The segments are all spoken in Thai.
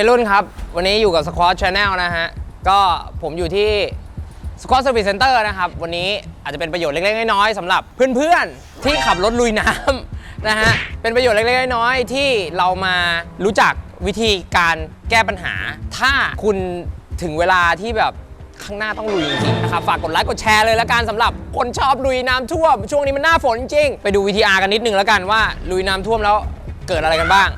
วัยรุ่นครับ วันนี้อยู่กับ Squad Channel นะฮะ ก็ผมอยู่ที่ Squad Service Center นะครับ วันนี้อาจจะเป็นประโยชน์เล็กๆ น้อยๆสำหรับเพื่อนๆ ที่ขับรถลุยน้ำนะฮะ เป็นประโยชน์เล็กๆ น้อยๆ ที่เรามารู้จักวิธีการแก้ปัญหา ถ้าคุณถึงเวลาที่แบบข้างหน้าต้องลุยจริงๆนะครับฝากกดไลค์กดแชร์เลยละกันสำหรับคนชอบลุยน้ำท่วม ช่วงนี้มันหน้าฝนจริง ไปดู VTR กันนิดนึงแล้วกันว่าลุยน้ำท่วมแล้วเกิดอะไรกันบ้าง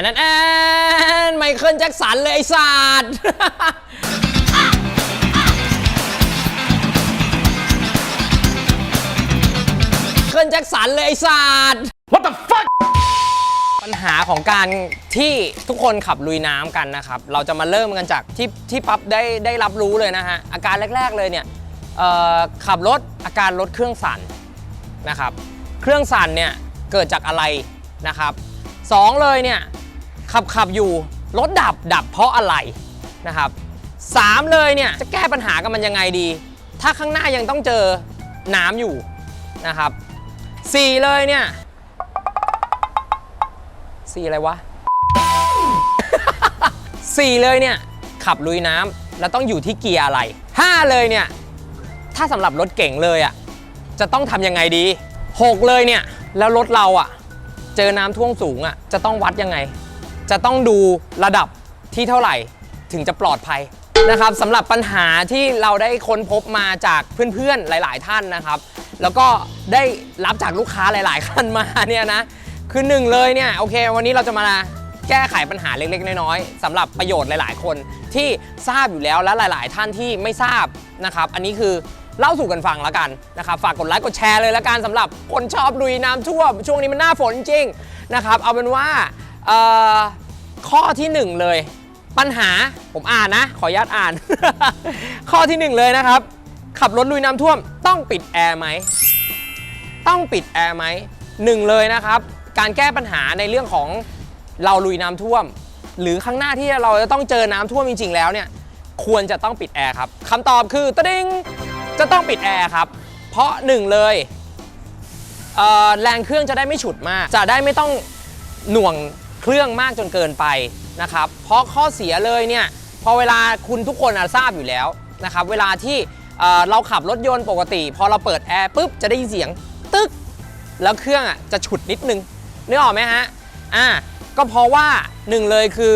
นแอนแอนไมเคิลแจ็คสันเลยไอ้สัตว์เคิลแจ็คสันเลยไอ้สัตว์ What the fuck ปัญหาของการที่ทุกคนขับลุยน้ำกันนะครับ เราจะมาเริ่มกันจากที่ที่ปั๊บได้ได้รับรู้เลยนะฮะ อาการแรก ๆเลยเนี่ยเอ่อขับรถอาการรถเครื่องสั่นนะครับ เครื่องสั่นเนี่ยเกิดจากอะไรนะครับสองเลยเนี่ย ขับขับอยู่รถดับดับเพราะอะไรนะครับสามเลยเนี่ยจะแก้ปัญหากับมันยังไงดี ถ้าข้างหน้ายังต้องเจอน้ำอยู่นะครับสี่เลยเนี่ยสี่อะไรวะสี่เลยเนี่ยขับลุยน้ำแล้วต้องอยู่ที่เกียร์อะไรห้าเลยเนี่ยถ้าสำหรับรถเก่งเลยอะ่ะจะต้องทำยังไงดี6เลยเนี่ยแล้วรถเราอะ่ะเจอน้ำท่วมสูงอะ่ะจะต้องวัดยังไง จะต้องดูระดับที่เท่าไหร่ถึงจะปลอดภัยนะครับสำหรับปัญหาที่เราได้ค้นพบมาจากเพื่อนๆหลาย ๆ ท่านนะครับ แล้วก็ได้รับจากลูกค้าหลายๆคันมาเนี่ยนะคือหนึ่งเลยเนี่ยโอเค วันนี้เราจะมาแก้ไขปัญหาเล็ก ๆ น้อยๆสำหรับประโยชน์หลาย ๆ คนที่ทราบอยู่แล้วและหลาย ๆ ท่านที่ไม่ทราบนะครับ อันนี้คือเล่าสู่กันฟังแล้วกันนะครับฝากกดไลค์กดแชร์เลยแล้วกันสำหรับคนชอบลุยน้ำท่วมช่วงนี้มันหน้าฝนจริงนะครับเอาเป็นว่า ข้อที่หนึ่งเลย ปัญหาผมอ่านนะ ขออนุญาตอ่าน ข้อที่หนึ่งเลยนะครับ ขับรถลุยน้ำท่วมต้องปิดแอร์ไหมต้องปิดแอร์ไหมหนึ่งเลยนะครับ การแก้ปัญหาในเรื่องของเราลุยน้ำท่วม หรือข้างหน้าที่เราจะต้องเจอน้ำท่วมจริงๆแล้วเนี่ยควรจะต้องปิดแอร์ครับคำตอบคือตะดิงจะต้องปิดแอร์ครับ เพราะหนึ่งเลยเแรงเครื่องจะได้ไม่ฉุดมาก จะได้ไม่ต้องหน่วง เครื่องมากจนเกินไปนะครับ เพราะข้อเสียเลยเนี่ยพอเวลาคุณทุกคนอะทราบอยู่แล้วนะครับ เวลาที่เเราขับรถยนต์ปกติ พอเราเปิดแอร์ปุ๊บจะได้ยินเสียงตึ๊ก แล้วเครื่องอะจะฉุดนิดนึงนึกออกไหมฮะอ่าก็เพราะว่าหนึ่งเลยคือ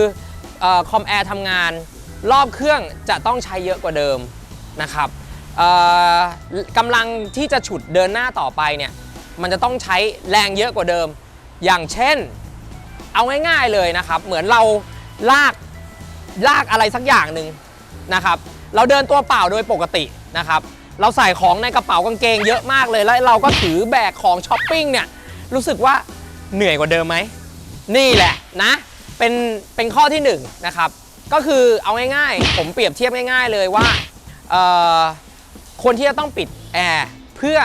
อคอมแอร์ทำงาน รอบเครื่องจะต้องใช้เยอะกว่าเดิมนะครับกำลังที่จะฉุดเดินหน้าต่อไปเนี่ยมันจะต้องใช้แรงเยอะกว่าเดิม อย่างเช่น เอาง่ายๆเลยนะครับ เหมือนเราลากลากอะไรสักอย่างหนึ่งนะครับ เราเดินตัวเปล่าโดยปกตินะครับ เราใส่ของในกระเป๋ากางเกงเยอะมากเลย แล้วเราก็ถือแบกของช้อปปิ้งเนี่ย รู้สึกว่าเหนื่อยกว่าเดิมไหม นี่แหละนะ เป็นเป็นข้อที่1นงนะครับ ก็คือเอาง่ายๆ ผมเปรียบเทียบง่ายๆเลยว่าเออคนที่จะต้องปิดแอร์เพื่อ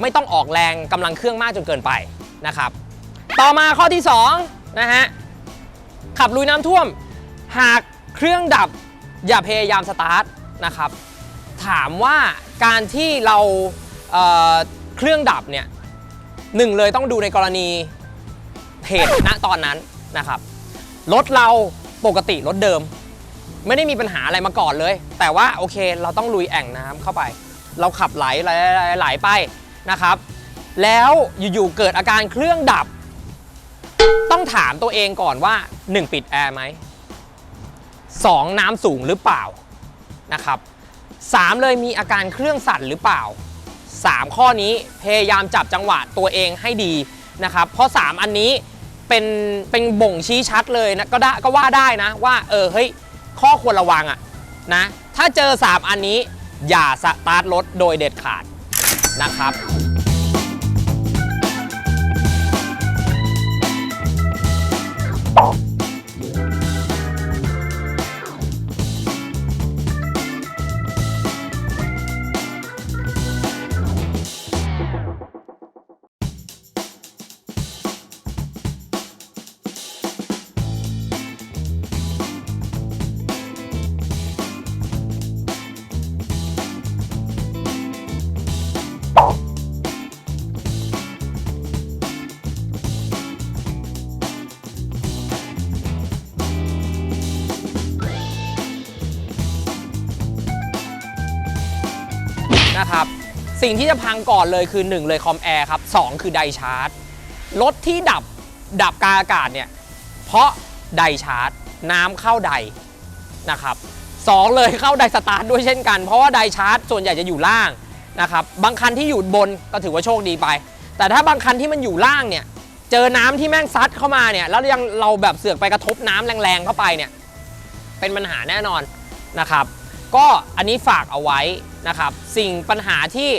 ไม่ต้องออกแรงกำลังเครื่องมากจนเกินไปนะครับ ต่อมาข้อที่ 2 นะฮะ ขับลุยน้ำท่วม หากเครื่องดับอย่าพยายามสตาร์ทนะครับ ถามว่าการที่เราเเครื่องดับเนี่ยหนึ่งเลยต้องดูในกรณีเหตุณตอนนั้นนะครับ รถเราปกติรถเดิม ไม่ได้มีปัญหาอะไรมาก่อนเลย แต่ว่าโอเคเราต้องลุยแอ่งน้ำเข้าไป เราขับไหลไหลไหลไปนะครับ แล้วอยู่ๆเกิดอาการเครื่องดับ ต้องถามตัวเองก่อนว่า 1 ปิดแอร์ไหม 2 น้ำสูงหรือเปล่านะครับ 3 เลยมีอาการเครื่องสั่นหรือเปล่า 3 ข้อนี้พยายามจับจังหวะตัวเองให้ดีนะครับ เพราะ 3 อันนี้เป็นเป็นบ่งชี้ชัดเลยนะก็ได้ก็ว่าได้นะว่าเออเฮ้ยข้อควรระวังอะนะถ้าเจอ 3 อันนี้อย่าสตาร์ทรถโดยเด็ดขาดนะครับนะครับ สิ่งที่จะพังก่อนเลยคือ 1 เลยคอมแอร์ครับ 2 คือไดชาร์จ รถที่ดับดับกางอากาศเนี่ย เพราะไดชาร์จ น้ำเข้าไดนะครับสองเลยเข้าไดสตาร์ทด้วยเช่นกัน เพราะว่าไดชาร์จส่วนใหญ่จะอยู่ล่างนะครับบางคันที่อยู่บนก็ถือว่าโชคดีไป แต่ถ้าบางคันที่มันอยู่ล่างเนี่ย เจอน้ำที่แม่งซัดเข้ามาเนี่ย แล้วยังเราแบบเสือกไปกระทบน้ำแรงๆเข้าไปเนี่ย เป็นปัญหาแน่นอนนะครับ ก็อันนี้ฝากเอาไว้นะครับ สิ่งปัญหาที่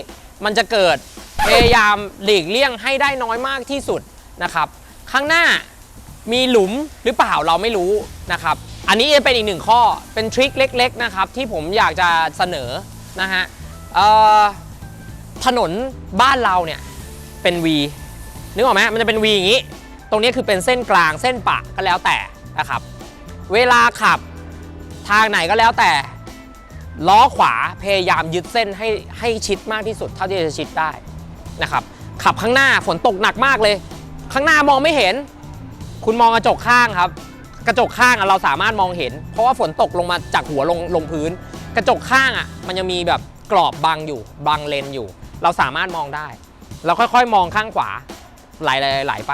มันจะเกิดพยายามหลีกเลี่ยงให้ได้น้อยมากที่สุดนะครับ ข้างหน้ามีหลุมหรือเปล่าเราไม่รู้นะครับ อันนี้จะเป็นอีกหนึ่งข้อเป็นทริคเล็ก ๆนะครับ ที่ผมอยากจะเสนอนะฮะถนนบ้านเราเนี่ยเป็น V นึกออกไหมมันจะเป็น V อย่างนี้ ตรงนี้คือเป็นเส้นกลางเส้นปะก็แล้วแต่นะครับ เวลาขับทางไหนก็แล้วแต่ ล้อขวาพยายามยึดเส้นให้ให้ชิดมากที่สุดเท่าที่จะชิดได้นะครับ ขับข้างหน้าฝนตกหนักมากเลย ข้างหน้ามองไม่เห็น คุณมองกระจกข้างครับ กระจกข้างเราสามารถมองเห็น เพราะว่าฝนตกลงมาจากหัวลงลงพื้น กระจกข้างอะมันยังมีแบบกรอบบังอยู่บังเลนอยู่ เราสามารถมองได้ เราค่อยๆ มองข้างขวาไหลไหลไหลไป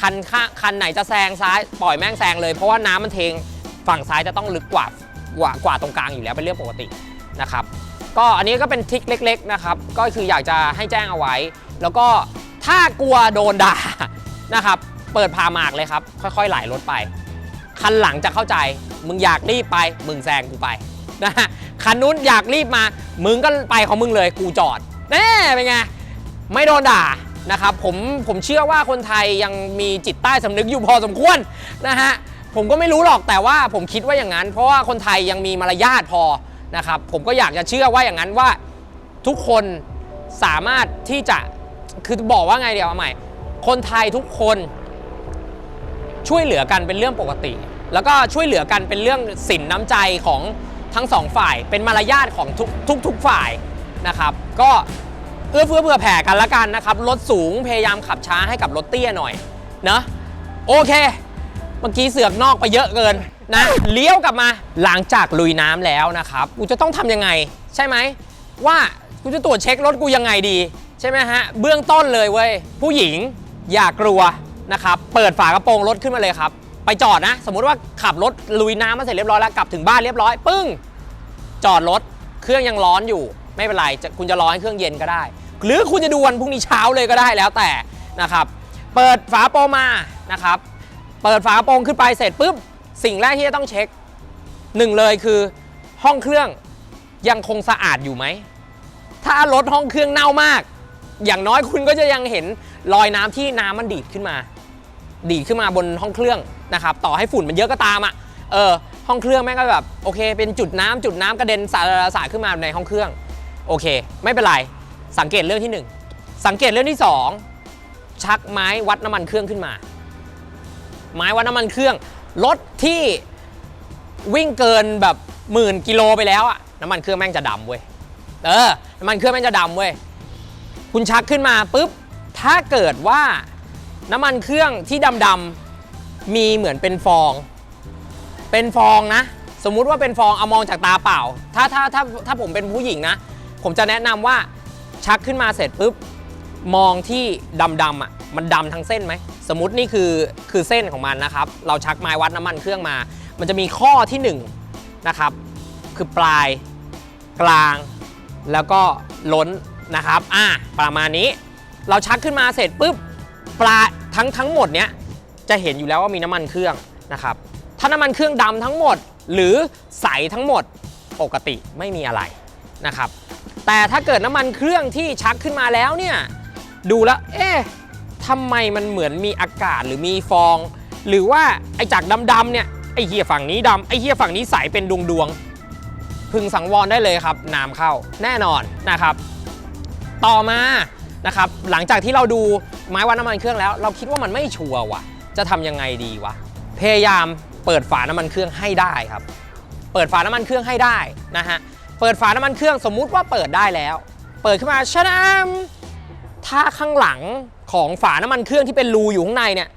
คันข้าคันไหนจะแซงซ้ายปล่อยแม่งแซงเลยเพราะว่าน้ำมันเทงฝั่งซ้ายจะต้องลึกกว่า กว่ากว่าตรงกลางอยู่แล้วเป็นเรื่องปกตินะครับก็อันนี้ก็เป็นทริคเล็ก ๆนะครับ ก็คืออยากจะให้แจ้งเอาไว้ แล้วก็ถ้ากลัวโดนด่านะครับเปิดพามากเลยครับ ค่อยๆไหลรถไป คันหลังจะเข้าใจ มึงอยากรีบไป มึงแซงกูไปนะฮะคันนู้นอยากรีบมา มึงก็ไปของมึงเลยกูจอดแน่เป็นไงไม่โดนด่านะครับผมผมเชื่อว่าคนไทยยังมีจิตใต้สำนึกอยู่พอสมควรนะฮะ ผมก็ไม่รู้หรอกแต่ว่าผมคิดว่าอย่างนั้น เพราะว่าคนไทยยังมีมารยาทพอนะครับผมก็อยากจะเชื่อว่าอย่างนั้นว่าทุกคนสามารถที่จะคือบอกว่าไงเดี๋ยวเอาใหม่ คนไทยทุกคนช่วยเหลือกันเป็นเรื่องปกติ แล้วก็ช่วยเหลือกันเป็นเรื่องสินน้ำใจของทั้งสองฝ่าย เป็นมารยาทของทุกทุกทุกฝ่ายนะครับ ก็เอื้อเฟื้อเผื่อแผ่กันละกันนะครับรถสูงพยายามขับช้าให้กับรถเตี้ยหน่อยเนะโอเค เมื่อกี้เสือกนอกไปเยอะเกินนะ เลี้ยวกลับมาหลังจากลุยน้ำแล้วนะครับ กูจะต้องทำยังไง ใช่ไหม ว่ากูจะตรวจเช็ครถกูยังไงดี ใช่ไหมฮะ เบื้องต้นเลยเว้ย ผู้หญิงอย่ากลัวนะครับ เปิดฝากระโปรงรถขึ้นมาเลยครับ ไปจอดนะ สมมุติว่าขับรถลุยน้ำมาเสร็จเรียบร้อยแล้วกลับถึงบ้านเรียบร้อยปึ้ง จอดรถเครื่องยังร้อนอยู่ ไม่เป็นไรคุณจะรอให้เครื่องเย็นก็ได้ หรือคุณจะดูวันพรุ่งนี้เช้าเลยก็ได้แล้วแต่นะครับ เปิดฝาโปรมานะครับ เปิดฝากระโปรงขึ้นไปเสร็จปุ๊บสิ่งแรกที่จะต้องเช็คหนึ่งเลยคือห้องเครื่องยังคงสะอาดอยู่ไหม ถ้ารถห้องเครื่องเน่ามาก อย่างน้อยคุณก็จะยังเห็นรอยน้ำที่น้ำมันดีดขึ้นมา ดีดขึ้นมาบนห้องเครื่องนะครับ ต่อให้ฝุ่นมันเยอะก็ตามอะเออห้องเครื่องแม่งก็แบบโอเค เป็นจุดน้ำจุดน้ำกระเด็นสาดสาดขึ้นมาในห้องเครื่อง โอเค ไม่เป็นไรสังเกตเรื่องที่หนึ่งสังเกตเรื่องที่สองชักไม้วัดน้ำมันเครื่องขึ้นมา ไม้วัดน้ำมันเครื่อง รถที่วิ่งเกินแบบหมื่นกิโลไปแล้วอะน้ำมันเครื่องแม่งจะดำเว้ย เออ น้ำมันเครื่องแม่งจะดำเว้ย คุณชักขึ้นมาปุ๊บ ถ้าเกิดว่าน้ำมันเครื่องที่ดำๆมีเหมือนเป็นฟอง เป็นฟองนะ สมมุติว่าเป็นฟองเอามองจากตาเปล่า ถ้าถ้าถ้าถ้าผมเป็นผู้หญิงนะ ผมจะแนะนำว่าชักขึ้นมาเสร็จปุ๊บมองที่ดำๆอะ มันดำทั้งเส้นไหม สมมตินี่คือคือเส้นของมันนะครับ เราชักไม้วัดน้ำมันเครื่องมา มันจะมีข้อที่1นงนะครับ คือปลายกลาง แล้วก็ล้นนะครับ อะประมาณนี้ เราชักขึ้นมาเสร็จปุ๊บปลาทั้งทั้งหมดเนี้ยจะเห็นอยู่แล้วว่ามีน้ำมันเครื่องนะครับ ถ้าน้ำมันเครื่องดำทั้งหมด หรือใสทั้งหมดปกติไม่มีอะไรนะครับ แต่ถ้าเกิดน้ำมันเครื่องที่ชักขึ้นมาแล้วเนี่ยดูแล้วเอ๊ะ ทำไมมันเหมือนมีอากาศหรือมีฟอง หรือว่าไอ้จากดำๆเนี่ยไอ้เฮียฝั่งนี้ดำไอ้เฮียฝั่งนี้ใสเป็นดวงดวงๆพึงสังวรได้เลยครับน้ำเข้าแน่นอนนะครับ ต่อมานะครับหลังจากที่เราดูไม้วัดน้ำมันเครื่องแล้ว เราคิดว่ามันไม่ชัวร์ว่ะ จะทำยังไงดีวะพยายามเปิดฝาน้ำมันเครื่องให้ได้ครับ เปิดฝาน้ำมันเครื่องให้ได้นะฮะเปิดฝาน้ำมันเครื่องสมมุติว่าเปิดได้แล้ว เปิดขึ้นมาชะนามถ้าข้างหลัง ของฝาน้ำมันเครื่องที่เป็นรูอยู่ข้างในเนี่ย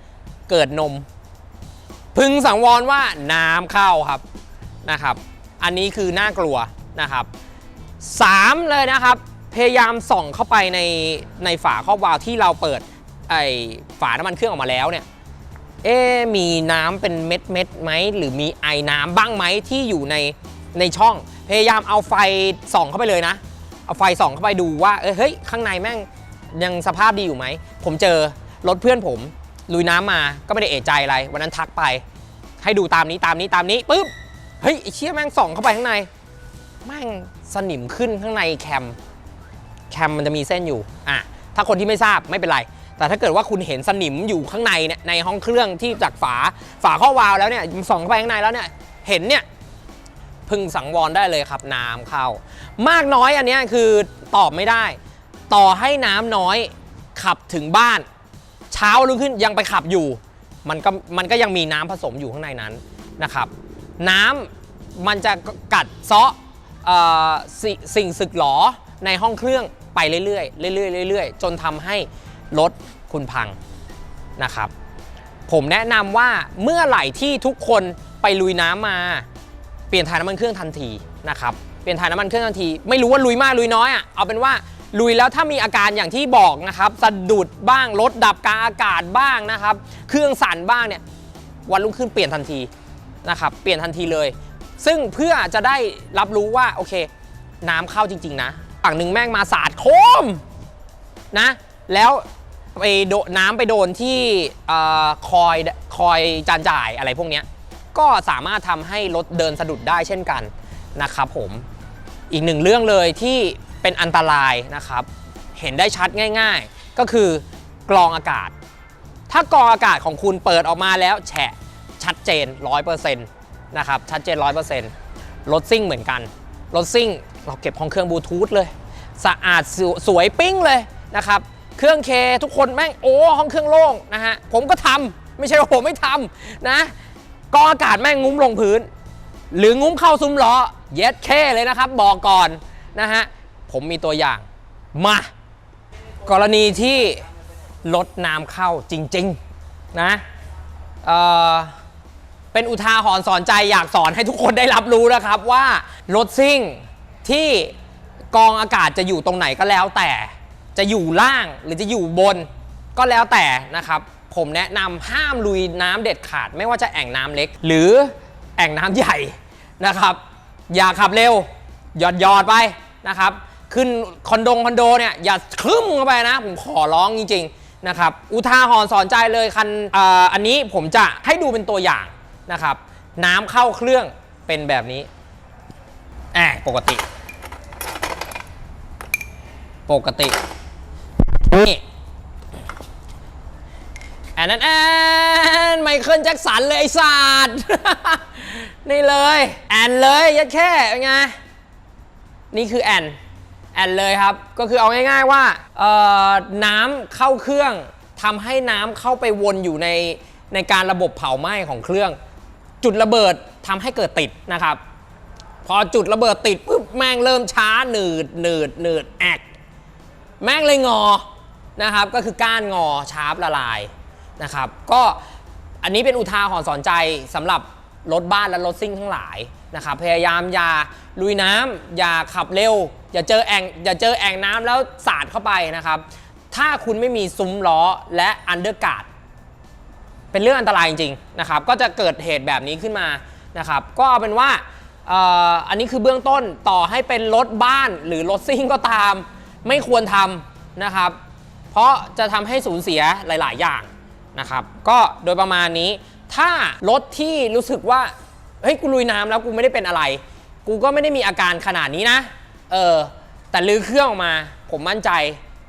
เกิดนม พึงสังวรว่าน้ำเข้าครับนะครับ อันนี้คือน่ากลัวนะครับ 3 เลยนะครับ พยายามส่องเข้าไปในในฝาครอบวาล์วที่เราเปิดไอฝาน้ำมันเครื่องออกมาแล้วเนี่ยเอ๊มีน้ำเป็นเม็ดเม็ดไหมหรือมีไอน้ำบ้างไหมที่อยู่ในในช่อง พยายามเอาไฟส่องเข้าไปเลยนะ เอาไฟส่องเข้าไปดูว่าเอ้เฮ้ยข้างในแม่ง ยังสภาพดีอยู่ไหม ผมเจอรถเพื่อนผมลุยน้ำมาก็ไม่ได้เอะใจอะไร วันนั้นทักไป ให้ดูตามนี้ตามนี้ตามนี้ปุ๊บเฮ้ยไอ้เชี่ยแม่งส่องเข้าไปข้างในแม่งสนิมขึ้นข้างในแคม แคมมันจะมีเส้นอยู่อะถ้าคนที่ไม่ทราบไม่เป็นไร แต่ถ้าเกิดว่าคุณเห็นสนิมอยู่ข้างในเนี่ยในห้องเครื่องที่จากฝาฝาข้อวาล์วแล้วเนี่ยส่องเข้าไปข้างในแล้วเนี่ยเห็นเนี่ยพึงสังวรได้เลยครับน้ำเข้ามากน้อยอันนี้คือตอบไม่ได้ ต่อให้น้ำน้อยขับถึงบ้าน เช้ารุ่งขึ้นยังไปขับอยู่ มันก็มันก็ยังมีน้ำผสมอยู่ข้างในนั้นนะครับ น้ำมันจะกัดเซาะเอ่อสสิ่งสึกหรอในห้องเครื่องไปเรื่อยๆเรื่อยๆเรื่อยๆจนทำให้รถคุณพังนะครับ ผมแนะนำว่าเมื่อไหร่ที่ทุกคนไปลุยน้ำมา เปลี่ยนถ่ายน้ำมันเครื่องทันทีนะครับเปลี่ยนถ่ายน้ำมันเครื่องทันที ไม่รู้ว่าลุยมากลุยน้อยอะเอาเป็นว่า ลุยแล้วถ้ามีอาการอย่างที่บอกนะครับสะดุดบ้างรถดับกลางอากาศบ้างนะครับ เครื่องสั่นบ้างเนี่ยวันรุ่งขึ้นเปลี่ยนทันทีนะครับเปลี่ยนทันทีเลย ซึ่งเพื่อจะได้รับรู้ว่าโอเค น้ำเข้าจริง ๆ นะฝั่งหนึ่งแม่งมาสาดโคมนะแล้วไปโดนน้ำไปโดนที่อคอยคอยจานจ่ายอะไรพวกเนี้ยก็สามารถทำให้รถเดินสะดุดได้เช่นกันนะครับผมอีกหนึ่งเรื่องเลยที่ เป็นอันตรายนะครับ เห็นได้ชัดง่าย ๆ ก็คือกรองอากาศ ถ้ากรองอากาศของคุณเปิดออกมาแล้วแฉะชัดเจน 100%นะครับชัดเจน 100%รถซิ่งเหมือนกันรถซิ่งเราเก็บห้องเครื่องบลูทูธเลย สะอาดสวสวยปิ้งเลยนะครับเครื่องเคทุกคนแม่งโอ้ห้องเครื่องโล่งนะฮะผมก็ทำไม่ใช่ว่าผมไม่ทำนะกรองอากาศแม่งงุ้มลงพื้น หรืองุ้มเข้าซุ้มล้อเย็ดเคเลยนะครับ บอกก่อนนะฮะ ผมมีตัวอย่าง มา กรณีที่รถน้ำเข้าจริง ๆ นะเเป็นอุทาหรณ์สอนใจอยากสอนให้ทุกคนได้รับรู้นะครับว่ารถซิ่งที่กองอากาศจะอยู่ตรงไหนก็แล้วแต่จะอยู่ล่างหรือจะอยู่บนก็แล้วแต่นะครับ ผมแนะนำห้ามลุยน้ำเด็ดขาด ไม่ว่าจะแอ่งน้ำเล็ก หรือแอ่งน้ำใหญ่นะครับ อย่าขับเร็วหยอดหยอดไปนะครับ ขึ้นคอนโดคอนโดเนี่ยอย่าคลึ้มเข้าไปนะ ผมขอร้องจริงๆนะครับอุทาหรณ์สอนใจเลยคันอ่ออันนี้ผมจะให้ดูเป็นตัวอย่างนะครับ น้ำเข้าเครื่องเป็นแบบนี้แอบปกติ ปกตินี่แอนนั้นแอนไมเคิลแจ็คสันเลยไอ้ศาสตร์นี่เลย แอนเลยยัดแค่เป็นไง นี่คือแอน แอนเลยครับ ก็คือเอาง่ายๆว่าน้ำเข้าเครื่องทำให้น้ำเข้าไปวนอยู่ในในการระบบเผาไหม้ของเครื่อง จุดระเบิดทำให้เกิดติดนะครับ พอจุดระเบิดติดปุ๊บแม่งเริ่มช้าหนืดหนืดหนืดแอกแม่งเลยงอนะครับ ก็คือก้านงอชาร์ปละลายนะครับ ก็อันนี้เป็นอุทาหรณ์สอนใจสำหรับรถบ้านและรถซิ่งทั้งหลายนะครับ พยายามอย่าลุยน้ำอย่าขับเร็ว อย่าเจอแอ่งอย่าเจอแอ่งน้ำแล้วสาดเข้าไปนะครับ ถ้าคุณไม่มีซุ้มล้อและอันเดอร์การ์ดเป็นเรื่องอันตรายจริงๆนะครับ ก็จะเกิดเหตุแบบนี้ขึ้นมานะครับ ก็เอาเป็นว่าอันนี้คือเบื้องต้นต่อให้เป็นรถบ้านหรือรถซิ่งก็ตาม ไม่ควรทำนะครับ เพราะจะทำให้สูญเสียหลาย ๆ อย่างนะครับ ก็โดยประมาณนี้ ถ้ารถที่รู้สึกว่าเฮ้ยกูลุยน้ำแล้วกูไม่ได้เป็นอะไร กูก็ไม่ได้มีอาการขนาดนี้นะ เออ แต่ลื้อเครื่องออกมา ผมมั่นใจ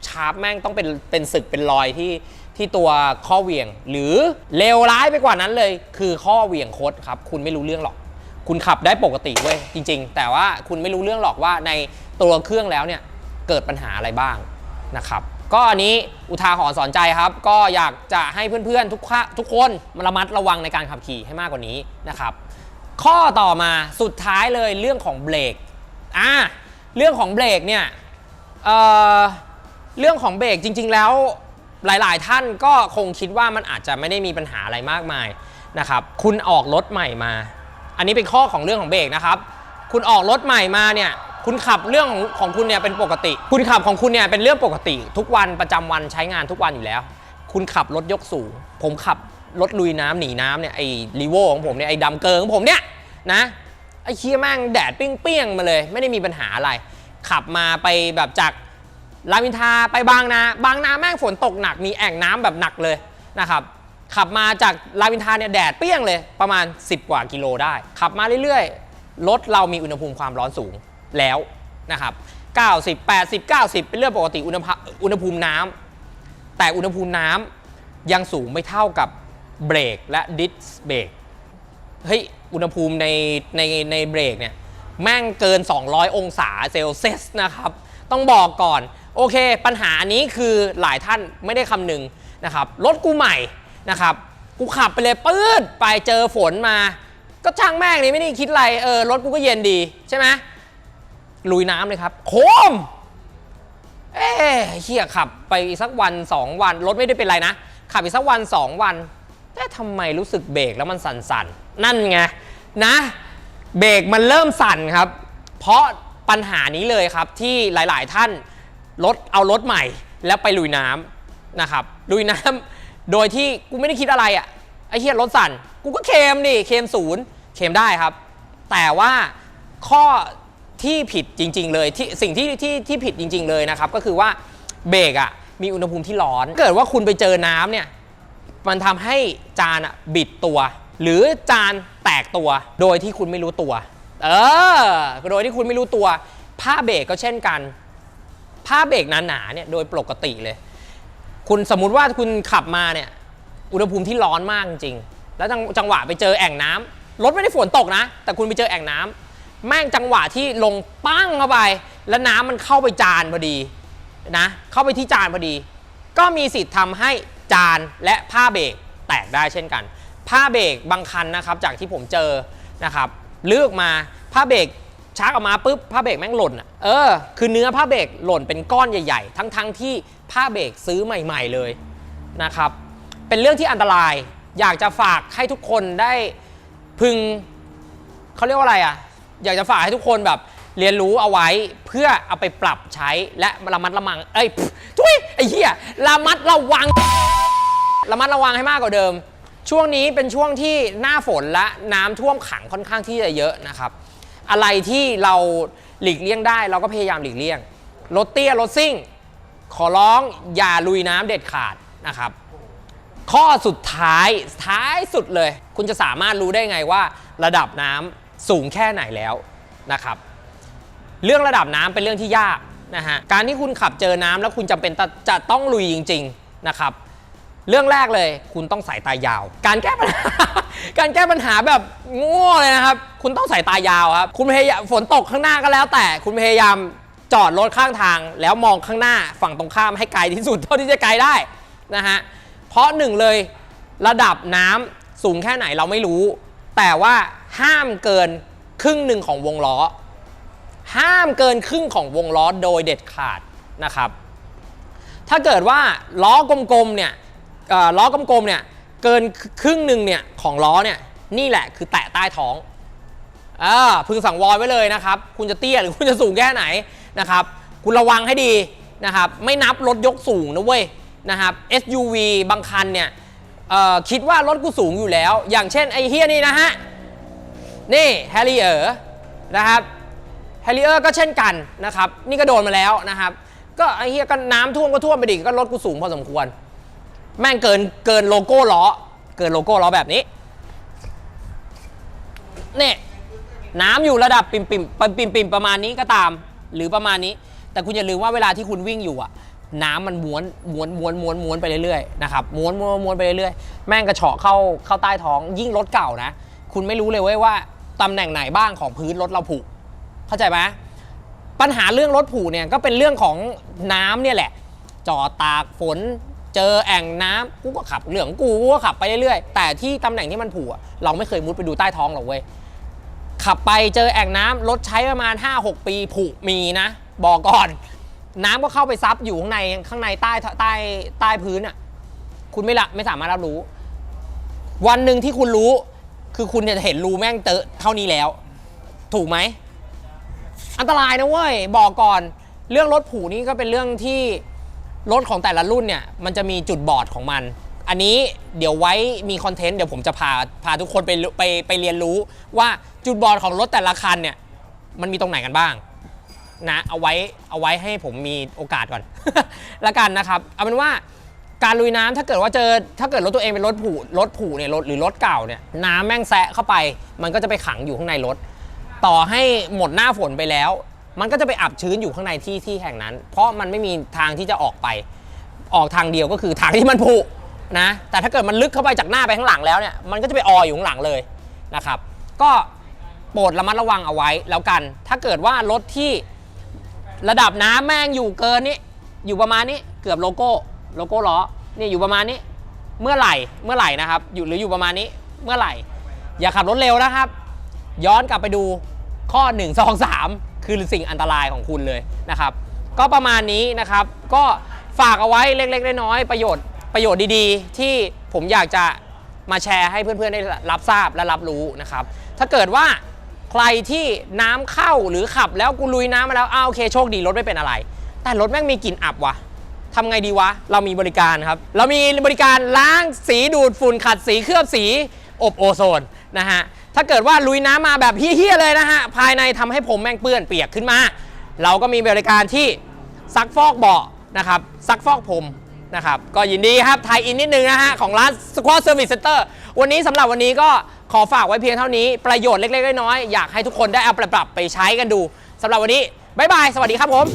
ชาร์ปแม่งต้องเป็นเป็นศึกเป็นรอยที่ที่ตัวข้อเหวี่ยง หรือเลวร้ายไปกว่านั้นเลย คือข้อเหวี่ยงคดครับ คุณไม่รู้เรื่องหรอก คุณขับได้ปกติเว้ยจริง ๆ แต่ว่าคุณไม่รู้เรื่องหรอกว่าในตัวเครื่องแล้วเนี่ยเกิดปัญหาอะไรบ้างนะครับก็อันนี้อุทาหรณ์สอนใจครับ ก็อยากจะให้เพื่อนๆทุกค่าทุกคนระมัดระวังในการขับขี่ให้มากกว่านี้นะครับ ข้อต่อมาสุดท้ายเลยเรื่องของเบรกอ่า เรื่องของเบรกเนี่ยเเรื่องของเบรกจริง ๆ แล้วหลาย ๆ ท่านก็คงคิดว่ามันอาจจะไม่ได้มีปัญหาอะไรมากมายนะครับคุณออกรถใหม่มา อันนี้เป็นข้อของเรื่องของเบรกนะครับ คุณออกรถใหม่มาเนี่ยคุณขับเรื่องของของคุณเนี่ยเป็นปกติ คุณขับของคุณเนี่ยเป็นเรื่องปกติ ทุกวันประจำวันใช้งานทุกวันอยู่แล้ว คุณขับรถยกสูง ผมขับรถลุยน้ำหนีน้ำเนี่ยไอ้รีโวของผมเนี่ยไอ้ดำเกิงของผมเนี่ยนะ ไอ้เคียแม่งแดดเปรี้ยงๆมาเลย ไม่ได้มีปัญหาอะไร ขับมาไปแบบจากรามอินทราไปบางนา บางนาแม่งฝนตกหนักมีแอ่งน้ำแบบหนักเลยนะครับขับมาจากรามอินทราเนี่ยแดดเปรี้ยงเลยประมาณ 10 กว่ากิโลได้ ขับมาเรื่อยๆรถเรามีอุณหภูมิความร้อนสูงแล้วนะครับ90 80 90 เป็นเรื่องปกติอุณหภูมิอุณหภูมิน้ำแต่อุณหภูมิน้ำยังสูงไม่เท่ากับเบรกและดิสเบรก เฮ้ยอุณหภูมิในในในเบรกเนี่ยแม่งเกิน 200 องศาเซลเซียสนะครับ ต้องบอกก่อน โอเค ปัญหานี้คือหลายท่านไม่ได้คำนึงนะครับ รถกูใหม่นะครับ กูขับไปเลยปื๊ดไปเจอฝนมา ก็ช่างแม่งนี่ไม่ได้คิดอะไร เออ รถกูก็เย็นดีใช่ไหมลุยน้ำเลยครับ โคม เอ๊เฮียขับไปสักวัน 2 วัน รถไม่ได้เป็นไรนะ ขับอีกสักวัน 2 วัน แต่ทำไมรู้สึกเบรกแล้วมันสั่นๆ นั่นไงนะ เบรกมันเริ่มสั่นครับ เพราะปัญหานี้เลยครับที่หลาย ๆ ท่านรถเอารถใหม่ แล้วไปลุยน้ำนะครับลุยน้ำโดยที่กูไม่ได้คิดอะไรอะ่ะไอ้เฮียรถสั่น กูก็เคมดิเคมศูนย์เคมได้ครับ แต่ว่าข้อที่ผิดจริง ๆ เลยที่สิ่งที่ที่ที่ผิดจริง ๆ เลยนะครับ ก็คือว่าเบรกอะ่ะมีอุณหภูมิที่ร้อน เกิดว่าคุณไปเจอน้ำเนี่ยมันทำให้จานอะบิดตัว หรือจานแตกตัว โดยที่คุณไม่รู้ตัว เออ โดยที่คุณไม่รู้ตัว ผ้าเบรกก็เช่นกัน ผ้าเบรกหนาๆเนี่ยโดยปกติเลย คุณสมมุติว่าคุณขับมาเนี่ย อุณหภูมิที่ร้อนมากจริง แล้วจังจังหวะไปเจอแอ่งน้ำรถไม่ได้ฝนตกนะ แต่คุณไปเจอแอ่งน้ำแม่งจังหวะที่ลงปั้งเข้าไป แล้วน้ำมันเข้าไปจานพอดีนะ เข้าไปที่จานพอดี ก็มีสิทธิ์ทำให้จานและผ้าเบรกแตกได้เช่นกัน ผ้าเบรกบางคันนะครับจากที่ผมเจอนะครับเลือกมาผ้าเบรกชักออกมาปุ๊บผ้าเบรกแม่งหล่นอะเออคือเนื้อผ้าเบรกหล่นเป็นก้อนใหญ่ ๆ ทั้งๆที่ผ้าเบรกซื้อใหม่ ๆเลยนะครับเป็นเรื่องที่อันตรายอยากจะฝากให้ทุกคนได้พึงเขาเรียกว่าอะไรอะอยากจะฝากให้ทุกคนแบบเรียนรู้เอาไว้เพื่อเอาไปปรับใช้และระมัดระวังเอ้ยทุยไอ้เหี้ยระมัดระวังระมัดระวังให้มากกว่าเดิม ช่วงนี้เป็นช่วงที่หน้าฝนและน้ำท่วมขังค่อนข้างที่จะเยอะนะครับ อะไรที่เราหลีกเลี่ยงได้เราก็พยายามหลีกเลี่ยงรถเตี้ยรถซิ่ง ขอร้องอย่าลุยน้ำเด็ดขาดนะครับ ข้อสุดท้ายท้ายสุดเลย คุณจะสามารถรู้ได้ไงว่า ระดับน้ำสูงแค่ไหนแล้วนะครับ เรื่องระดับน้ำเป็นเรื่องที่ยากนะฮะการที่คุณขับเจอน้ำแล้วคุณจำเป็นจะต้องลุยจริง ๆ นะครับ เรื่องแรกเลย คุณต้องสายตายาว การแก้ปัญหา การแก้ปัญหาแบบโง่เลยนะครับ คุณต้องสายตายาวครับ คุณพยายามฝนตกข้างหน้าก็แล้ว แต่คุณพยายามจอดรถข้างทาง แล้วมองข้างหน้าฝั่งตรงข้ามให้ไกลที่สุดเท่าที่จะไกลได้นะฮะเพราะหนึ่งเลยระดับน้ำสูงแค่ไหนเราไม่รู้ แต่ว่าห้ามเกินครึ่งหนึ่งของวงล้อ ห้ามเกินครึ่งของวงล้อโดยเด็ดขาดนะครับ ถ้าเกิดว่าล้อกลมๆเนี่ย ล้อกลมๆเนี่ยเกินครึ่งหนึ่งเนี่ยของล้อเนี่ยนี่แหละคือแตะใต้ท้องอ่าพึงสังวรไว้เลยนะครับ คุณจะเตี้ยหรือคุณจะสูงแค่ไหนนะครับ คุณระวังให้ดีนะครับ ไม่นับรถยกสูงนะเว้ยนะครับ SUV บางคันเนี่ยคิดว่ารถกูสูงอยู่แล้ว อย่างเช่นไอ้เฮียนี่นะฮะ นี่แฮร์รี่เออร์นะครับแฮร์รี่เออร์ก็เช่นกันนะครับ นี่ก็โดนมาแล้วนะครับ ก็ไอ้เฮียก็น้ำท่วมก็ท่วมไปดิก็รถกูสูงพอสมควร แม่งเกินเกินโลโก้ล้อ เกินโลโก้ล้อแบบนี้เนี่ยน้ำอยู่ระดับปิ่มปิ่มปิ่มปิ่มปิ่มประมาณนี้ก็ตาม หรือประมาณนี้ แต่คุณอย่าลืมว่าเวลาที่คุณวิ่งอยู่อะน้ำมันม้วนม้วนม้วนม้วนม้วนไปเรื่อยๆนะครับม้วนม้วนม้วนไปเรื่อยๆแม่งกระเฉาะเข้าเข้าใต้ท้องยิ่งรถเก่านะ คุณไม่รู้เลยเว้ยว่าตำแหน่งไหนบ้างของพื้นรถเราผุเข้าใจไหมปัญหาเรื่องรถผูเนี่ยก็เป็นเรื่องของน้ำเนี่ยแหละจอดตากฝน เจอแอ่งน้ำกูก็ขับเหลืองกูกูก็ขับไปเรื่อยๆแต่ที่ตำแหน่งที่มันผูอะเราไม่เคยมุดไปดูใต้ท้องหรอกเว้ยขับไปเจอแอ่งน้ำรถใช้ประมาณ 5-6 ปีผุมีนะ บอกก่อน น้ำก็เข้าไปซับอยู่ข้างในข้างในใต้ใต้ใต้พื้นอะ คุณไม่ละไม่สามารถรับรู้ วันหนึ่งที่คุณรู้ คือคุณจะเห็นรูแม่งเตอะเท่านี้แล้ว ถูกไหม อันตรายนะเว้ย บอกก่อน เรื่องรถผูนี่ก็เป็นเรื่องที่ รถของแต่ละรุ่นเนี่ยมันจะมีจุดบอดของมัน อันนี้เดี๋ยวไว้มีคอนเทนต์เดี๋ยวผมจะพาพาทุกคนไปไปไปเรียนรู้ว่าจุดบอดของรถแต่ละคันเนี่ยมันมีตรงไหนกันบ้างนะเอาไว้เอาไว้ให้ผมมีโอกาสก่อนละกันนะครับเอาเป็นว่าการลุยน้ำถ้าเกิดว่าเจอถ้าเกิดรถตัวเองเป็นรถผูรถผูเนี่ยรถหรือรถเก่าเนี่ยน้ำแม่งแซะเข้าไป มันก็จะไปขังอยู่ข้างในรถ ต่อให้หมดหน้าฝนไปแล้ว มันก็จะไปอับชื้นอยู่ข้างในที่ที่แห่งนั้น เพราะมันไม่มีทางที่จะออกไป ออกทางเดียวก็คือทางที่มันผุนะ แต่ถ้าเกิดมันลึกเข้าไปจากหน้าไปข้างหลังแล้วเนี่ย มันก็จะไปอออยู่ข้างหลังเลยนะครับ ก็โปรดระมัดระวังเอาไว้แล้วกัน ถ้าเกิดว่ารถที่ระดับน้ำแม่งอยู่เกินนี้ อยู่ประมาณนี้ เกือบโลโก้ โลโก้ล้อ นี่อยู่ประมาณนี้ เมื่อไหร่ เมื่อไหร่นะครับ อยู่หรืออยู่ประมาณนี้ เมื่อไหร่ อย่าขับรถเร็วนะครับ ย้อนกลับไปดูข้อ 1 2 3 คือสิ่งอันตรายของคุณเลยนะครับ ก็ประมาณนี้นะครับ ก็ฝากเอาไว้เล็กๆน้อยๆประโยชน์ประโยชน์ดีๆ ที่ผมอยากจะมาแชร์ให้เพื่อนๆได้รับทราบและรับรู้นะครับ ถ้าเกิดว่าใครที่น้ำเข้าหรือขับแล้วกูลุยน้ำมาแล้วอ้าวโอเคโชคดีรถไม่เป็นอะไร แต่รถแม่งมีกลิ่นอับวะทำไงดีวะ เรามีบริการครับ เรามีบริการล้างสีดูดฝุ่นขัดสีเคลือบสีอบโอโซน นะฮะถ้าเกิดว่าลุยน้ำมาแบบเฮี้ยๆเลยนะฮะภายในทำให้ผมแม่งเปื้อนเปียกขึ้นมา เราก็มีบริการที่ซักฟอกเบาะนะครับซักฟอกผมนะครับก็ยินดีครับไทยอินนิดนึงนะฮะของร้าน Squad Service Center วันนี้สำหรับวันนี้ก็ขอฝากไว้เพียงเท่านี้ประโยชน์เล็กๆน้อยๆอยากให้ทุกคนได้เอาปปรับไปใช้กันดูสำหรับวันนี้บ๊ายบาย สวัสดีครับผม